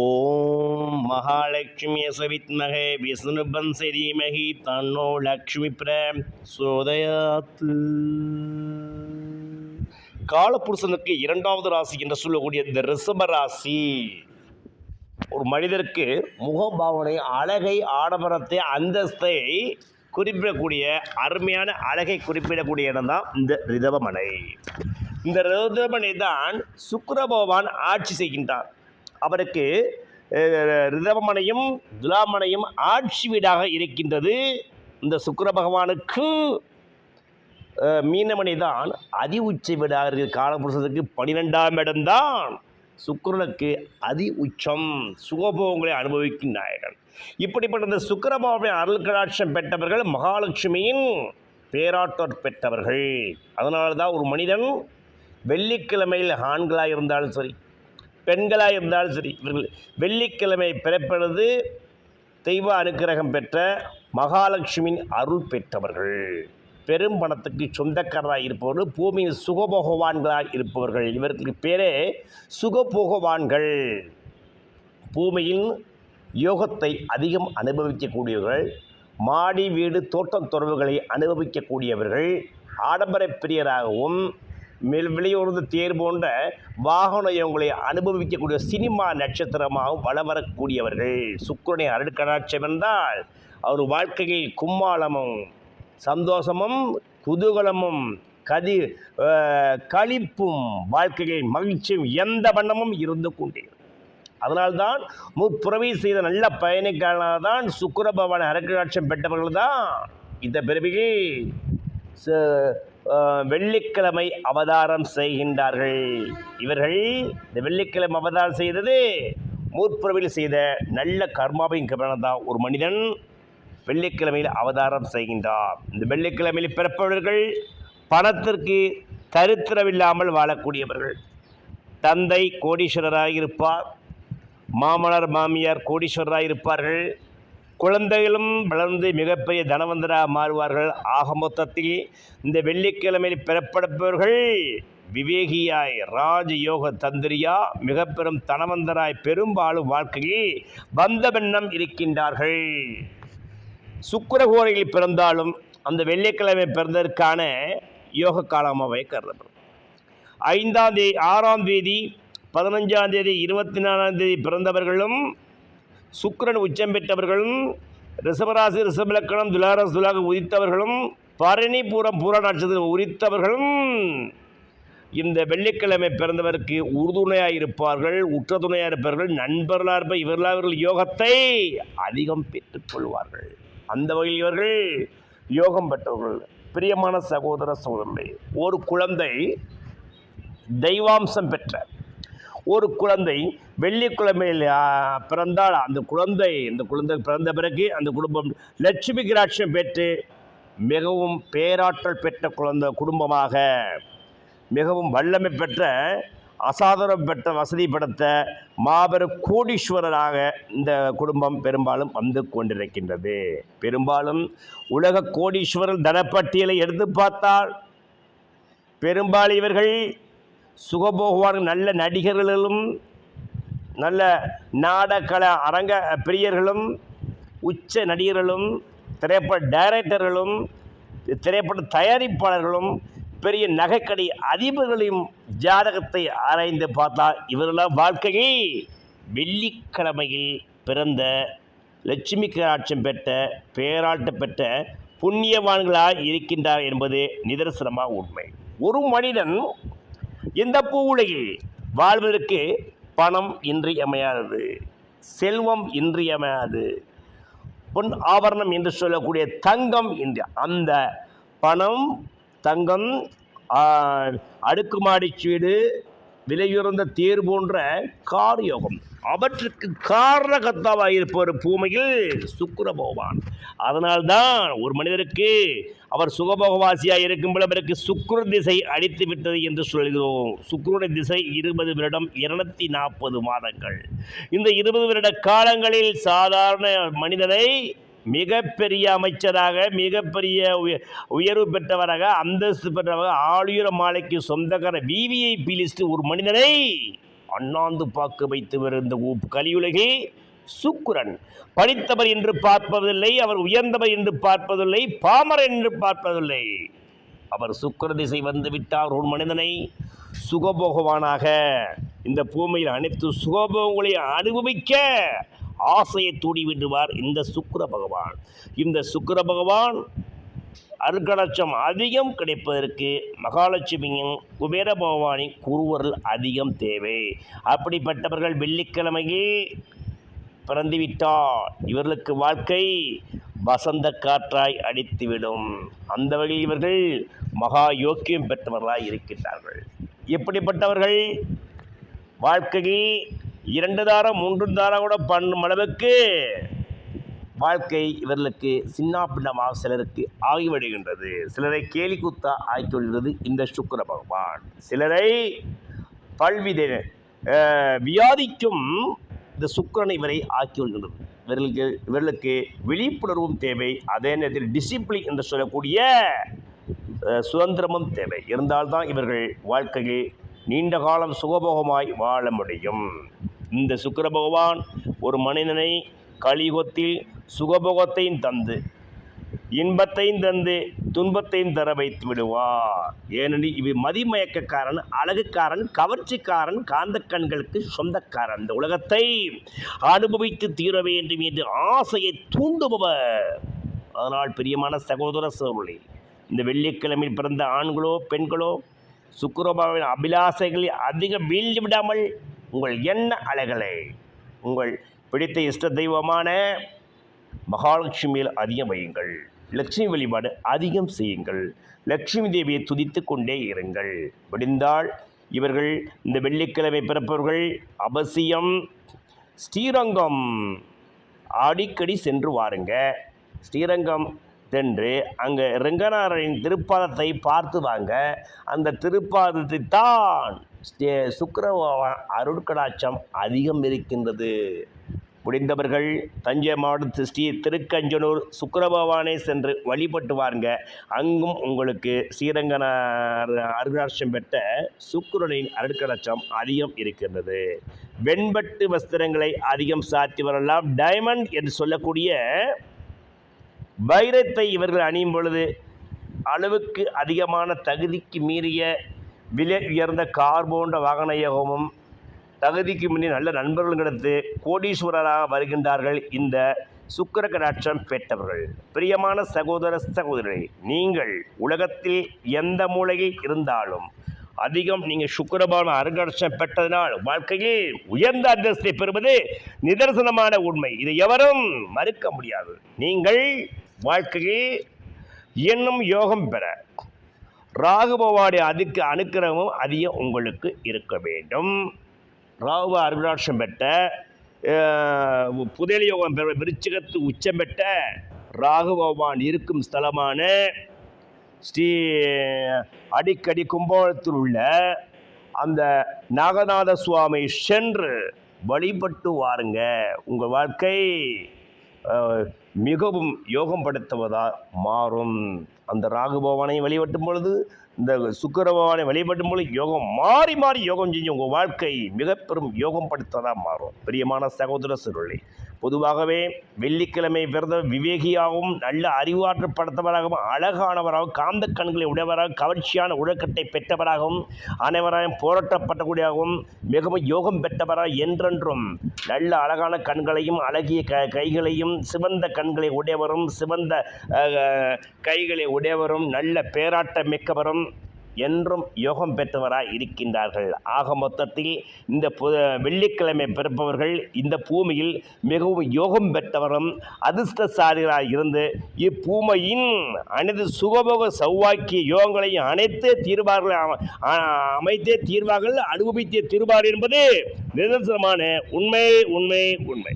ஓம் மகாலட்சுமிய சவித்மகே விஷ்ணுபன் செரிமகி தன்னோ லக்ஷ்மி பிரேம் சோதயாத்து. காலபுருஷனுக்கு இரண்டாவது ராசி என்று சொல்லக்கூடிய இந்த ரிஷப ராசி ஒரு மனிதருக்கு முகபாவனை அழகை ஆடம்பரத்தை அந்தஸ்தை குறிப்பிடக்கூடிய அருமையான அழகை குறிப்பிடக்கூடிய இடம் தான் இந்த ரிதவமனை. இந்த ரிதவமனை தான் சுக்கிர பகவான் ஆட்சி செய்கின்றார். அவருக்கு ரிதவமனையும் துலாமனையும் ஆட்சி வீடாக இருக்கின்றது. இந்த சுக்கர பகவானுக்கு மீனமணி தான் அதி உச்ச வீடாக இருக்கிற காலபுருஷத்துக்கு பனிரெண்டாம் இடம்தான் சுக்கரனுக்கு அதி உச்சம். சுகபோகங்களை அனுபவிக்கும் நாயகன். இப்படிப்பட்ட இந்த சுக்கிரபாவுடைய அருள் கடாட்சம் பெற்றவர்கள் மகாலட்சுமியின் பேராற்றல் பெற்றவர்கள். அதனால தான் ஒரு மனிதன் வெள்ளிக்கிழமையில் ஆண்களாக இருந்தாலும் சரி பெண்களாக இருந்தாலும் சரி இவர்கள் வெள்ளிக்கிழமை பிறப்பெழுது தெய்வ அனுக்கிரகம் பெற்ற மகாலட்சுமியின் அருள் பெற்றவர்கள். பெரும் பணத்துக்கு சொந்தக்காரராக இருப்பவர்கள் பூமியில் சுகபோகவான்களாக இருப்பவர்கள். இவர்களுக்கு பேரே சுகபோகவான்கள். பூமியில் யோகத்தை அதிகம் அனுபவிக்கக்கூடியவர்கள் மாடி வீடு தோட்டம் தொடர்புகளை அனுபவிக்கக்கூடியவர்கள் ஆடம்பர பிரியராகவும் மெல் விலையுறந்த தேர் போன்ற வாகனங்களை அனுபவிக்கக்கூடிய சினிமா நட்சத்திரமாகவும் வளம் வரக்கூடியவர்கள் சுக்கரனை அருட்கடாட்சம் என்றால் அவர் வாழ்க்கையில் கும்மாளமும் சந்தோஷமும் குதூகலமும் கதி கழிப்பும் களிப்பும் வாழ்க்கையில் மகிழ்ச்சியும் எந்த வண்ணமும் இருந்து கொண்டே அதனால்தான் முற்பிறவி செய்த நல்ல பயணிக்கான தான் சுக்கர பகவான் அரக்காட்சியம் பெற்றவர்கள் தான் இந்த பிறவியில் வெள்ளிக்கிழமை அவதாரம் செய்கின்றார்கள். இவர்கள் இந்த வெள்ளிக்கிழமை அவதாரம் செய்தது முற்பிறவியில் செய்த நல்ல கர்மாவின் கவனம் தான் ஒரு மனிதன் வெள்ளிக்கிழமையில் அவதாரம் செய்கின்றார் இந்த வெள்ளிக்கிழமையில் பிறப்பவர்கள் பணத்திற்கு தரித்திரமில்லாமல் வாழக்கூடியவர்கள். தந்தை கோடீஸ்வரராக இருப்பார் மாமனார் மாமியார் கோடீஸ்வரராக இருப்பார்கள் குழந்தைகளும் வளர்ந்து மிகப்பெரிய தனவந்தராக மாறுவார்கள். ஆக மொத்தத்தில் இந்த வெள்ளிக்கிழமையில் பிறப்படுப்பவர்கள் விவேகியாய் ராஜயோக தந்திரியா மிக பெரும் தனவந்தராய் பெரும்பாலும் வாழ்க்கையில் வந்த வண்ணம் இருக்கின்றார்கள். சுக்கிரகோரையில் பிறந்தாலும் அந்த வெள்ளிக்கிழமை பிறந்ததற்கான யோக காலமாகவே கருதப்படும். ஐந்தாம் தேதி ஆறாம் தேதி பதினஞ்சாம் தேதி இருபத்தி நாலாம் தேதி பிறந்தவர்களும் சுக்கரன் உச்சம் பெற்றவர்களும் ரிஷபராசி ரிஷபலக்கணம் துலாரஸ் துலாக உதித்தவர்களும் பரணிபுரம் பூர நட்சத்திரம் உரித்தவர்களும் இந்த வெள்ளிக்கிழமை பிறந்தவருக்கு உறுதுணையாக இருப்பார்கள் உற்ற துணையாக இருப்பார்கள் நண்பர்களாக இருப்ப இவர்களாக இவர்கள் யோகத்தை அதிகம் பெற்றுக்கொள்வார்கள் அந்த வகையில் இவர்கள் யோகம் பெற்றவர்கள். பிரியமான சகோதர சகோதரர்களே ஒரு குழந்தை தெய்வாம்சம் பெற்ற ஒரு குழந்தை வெள்ளிக்கிழமையில் பிறந்தால் அந்த குழந்தை இந்த குழந்தை பிறந்த பிறகு அந்த குடும்பம் லட்சுமி கிராட்சியம் பெற்று மிகவும் பேராற்றல் பெற்ற குழந்தை குடும்பமாக மிகவும் வல்லமை பெற்ற அசாதாரம் பெற்ற வசதி படுத்த மாபெரும் கோடீஸ்வரராக இந்த குடும்பம் பெரும்பாலும் வந்து கொண்டிருக்கின்றது. பெரும்பாலும் உலக கோடீஸ்வரர் தனப்பட்டியலை எடுத்து பார்த்தால் பெரும்பாலும் இவர்கள் சுகபோகவான் நல்ல நடிகர்களும் நல்ல நாடகல அரங்க பிரியர்களும் உச்ச நடிகர்களும் திரைப்பட டைரக்டர்களும் திரைப்பட தயாரிப்பாளர்களும் பெரிய நகைக்கடை அதிபர்களையும் ஜாதகத்தை ஆராய்ந்து பார்த்தால் இவர்களாம் வாழ்க்கையில் வெள்ளிக்கிழமையில் பிறந்த லட்சுமி கராட்சம் பெற்ற பேராட்டம் பெற்ற புண்ணியவான்களாக இருக்கின்றார் என்பது நிதர்சனமாக உண்மை. ஒரு மனிதன் இந்த பூவுலகில் வாழ்வதற்கு பணம் இன்றியமையாதது செல்வம் இன்றியமையாது பொன் ஆபரணம் என்று சொல்லக்கூடிய தங்கம் இன்று அந்த பணம் தங்கம் அடுக்குமாடி வீடு விலையுறந்த தேர் போன்ற கார் யோகம் அவற்றுக்கு காரணகத்தாவாக இருப்பவர் பூமியில் சுக்கர பகவான் அதனால்தான் ஒரு மனிதருக்கு அவர் சுகபோகவாசியாக இருக்கும் பொழுது அவருக்கு சுக்கிர திசை அடித்து விட்டது என்று சொல்கிறோம். சுக்கிரனுடைய திசை இருபது வருடம் இருநூத்தி நாற்பது மாதங்கள். இந்த இருபது வருட காலங்களில் சாதாரண மனிதனை மிகப்பெரிய அமைச்சராக மிகப்பெரிய உயர்வு பெற்றவராக அந்தஸ்து பெற்றவராக ஆளுயர மாலைக்கு சொந்தக்கார விவிஐபி லிஸ்ட் ஒரு மனிதனை அண்ணாந்து பார்க்க வைத்து வருந்த உ- கலியுலகில் சுக்கிரன். படித்தவர் என்று பார்ப்பதில்லை அவர் உயர்ந்தவர் என்று பார்ப்பதில்லை பாமர் என்று பார்ப்பதில்லை. அவர் சுக்கர திசை வந்து விட்டார் ஒரு மனிதனை. சுகபோகவானாக இந்த பூமியில் அனைத்து சுகபோகங்களை அனுபவிக்க ஆசையை தூடி விடுவார் இந்த சுக்கர பகவான். இந்த சுக்கிர பகவான் அருக்கலட்சம் அதிகம் கிடைப்பதற்கு மகாலட்சுமியின் குபேர பகவானின் குருவர்கள் அதிகம் தேவை. அப்படிப்பட்டவர்கள் வெள்ளிக்கிழமையே பிறந்துவிட்டால் இவர்களுக்கு வாழ்க்கை வசந்த காற்றாய் அடித்துவிடும். அந்த வகையில் இவர்கள் மகா யோக்கியம் பெற்றவர்களாய் இருக்கின்றார்கள். எப்படிப்பட்டவர்கள் வாழ்க்கையை இரண்டு தாரம் மூன்று தாரம் கூட பண்ணும் அளவுக்கு வாழ்க்கை இவர்களுக்கு சின்ன பின்னமாக சிலருக்கு ஆகிவிடுகின்றது. சிலரை கேலி குத்தா ஆக்கிவிடுகிறது இந்த சுக்கர பகவான். சிலரை பல்வித வியாதிக்கும் இந்த சுக்கிரனை இவரை ஆக்கிவிடுகின்றது இவர்களுக்கு இவர்களுக்கு விழிப்புணர்வும் தேவை. அதே நேரத்தில் டிசிப்ளின் என்று சொல்லக்கூடிய சுதந்திரமும் தேவை. இருந்தால்தான் இவர்கள் வாழ்க்கையில் நீண்ட காலம் சுகபோகமாய் வாழ முடியும். இந்த சுக்கர பகவான் ஒரு மனிதனை கலியுகத்தில் சுகபோகத்தையும் தந்து இன்பத்தையும் தந்து துன்பத்தையும் தர வைத்து விடுவார். ஏனெனில் இவை மதிமயக்கக்காரன் அழகுக்காரன் கவர்ச்சிக்காரன் காந்த கண்களுக்கு சொந்தக்காரன். இந்த உலகத்தை அனுபவித்து தீர வேண்டும் என்று ஆசையை தூண்டுபவர். அதனால் பிரியமான சகோதர சோழி இந்த வெள்ளிக்கிழமையில் பிறந்த ஆண்களோ பெண்களோ சுக்கிரபாவின் அபிலாசைகளில் அதிகம் வீழ்ந்து விடாமல் உங்கள் எண்ண அலைகளை உங்கள் பிடித்த இஷ்ட தெய்வமான மகாலட்சுமியில் அதிகம் வையுங்கள். லட்சுமி வழிபாடு அதிகம் செய்யுங்கள். லட்சுமி தேவியை துதித்து கொண்டே இருங்கள். முடிந்தால் இவர்கள் இந்த வெள்ளிக்கிழமை பிறப்பவர்கள் அவசியம் ஸ்ரீரங்கம் அடிக்கடி சென்று வாருங்க. ஸ்ரீரங்கம் சென்று அங்கே ரங்கநாதரின் திருப்பாதத்தை பார்த்து வாங்க. அந்த திருப்பாதத்தை தான் சுக்கிர அருட்கடாட்சம் அதிகம் இருக்கின்றது. முடிந்தவர்கள் தஞ்சை மாவட்டத்து ஸ்ரீ திருக்கஞ்சனூர் சுக்கிர சென்று வழிபட்டு வாருங்க. அங்கும் உங்களுக்கு ஸ்ரீரங்கன அருகாட்சம் பெற்ற சுக்கரனின் அருட்கடாட்சம் அதிகம் இருக்கின்றது. வெண்பட்டு வஸ்திரங்களை அதிகம் சாத்தி வரலாம். டைமண்ட் என்று சொல்லக்கூடிய வைரத்தை இவர்கள் அணியும் பொழுது அளவுக்கு அதிகமான தகுதிக்கு மீறிய விலை உயர்ந்த கார் போன்ற வாகன யோகமும் தகுதிக்கு முன்னே நல்ல நண்பர்கள் கிடைத்து கோடீஸ்வரராக வருகின்றார்கள் இந்த சுக்கர கடாட்சம் பெற்றவர்கள். பிரியமான சகோதர சகோதரி நீங்கள் உலகத்தில் எந்த மூலையில் இருந்தாலும் அதிகம் நீங்கள் சுக்கரபான அருங்காட்சியம் பெற்றதனால் வாழ்க்கையில் உயர்ந்த அந்தஸ்தை பெறுவது நிதர்சனமான உண்மை. இதை எவரும் மறுக்க முடியாது. நீங்கள் வாழ்க்கையில் இன்னும் யோகம் பெற. ராகுபவாடைய அதுக்கு அனுக்கிரகமும் அதிகம் உங்களுக்கு இருக்க வேண்டும். ராகுப அருளாட்சம் பெற்ற புதலி யோகம் பெற விருச்சிகத்து உச்சம் பெற்ற ராகுபவான் இருக்கும் ஸ்தலமான ஸ்ரீ அடிக்கடி கும்பகோணத்தில் உள்ள அந்த நாகநாத சுவாமி சென்று வழிபட்டு வாருங்க. உங்கள் வாழ்க்கை மிகவும் யோகம் படுத்துவதாக மாறும். அந்த ராகு பகவானை வழிபட்டும் பொழுது இந்த சுக்கிர பகவானை வழிபட்டும் பொழுது யோகம் மாறி மாறி யோகம் செஞ்சு உங்கள் வாழ்க்கை மிக பெரும் யோகம் படுத்ததாக மாறும். பிரியமான சகோதர சுருளை பொதுவாகவே வெள்ளிக்கிழமை பிறந்த விவேகியாகவும் நல்ல அறிவாற்றல் படுத்தவராகவும் அழகானவராகவும் காந்த கண்களை உடையவராகவும் கவர்ச்சியான உடற்கட்டை பெற்றவராகவும் அனைவராயும் போராட்டப்பட்டக்கூடியாகவும் மிகவும் யோகம் பெற்றவராக என்றென்றும் நல்ல அழகான கண்களையும் அழகிய க கைகளையும் சிவந்த கண்களை உடையவரும் சிவந்த கைகளை உடையவரும் நல்ல பேராட்டம் மிக்கவரும் என்றும் யோகம் பெற்றவராய் இருக்கின்றார்கள். ஆக மொத்தத்தில் இந்த வெள்ளிக்கிழமை பிறப்பவர்கள் இந்த பூமியில் மிகவும் யோகம் பெற்றவரும் அதிர்ஷ்டசாரிகளாக இருந்து இப்பூமையின் அனைத்து சுகபோக சௌவாக்கிய யோகங்களையும் அனைத்தே தீர்வார்கள். அமைத்தே தீர்வார்கள் அனுபவித்தே தீர்வார்கள் என்பது நிதர்சனமான உண்மை உண்மை உண்மை.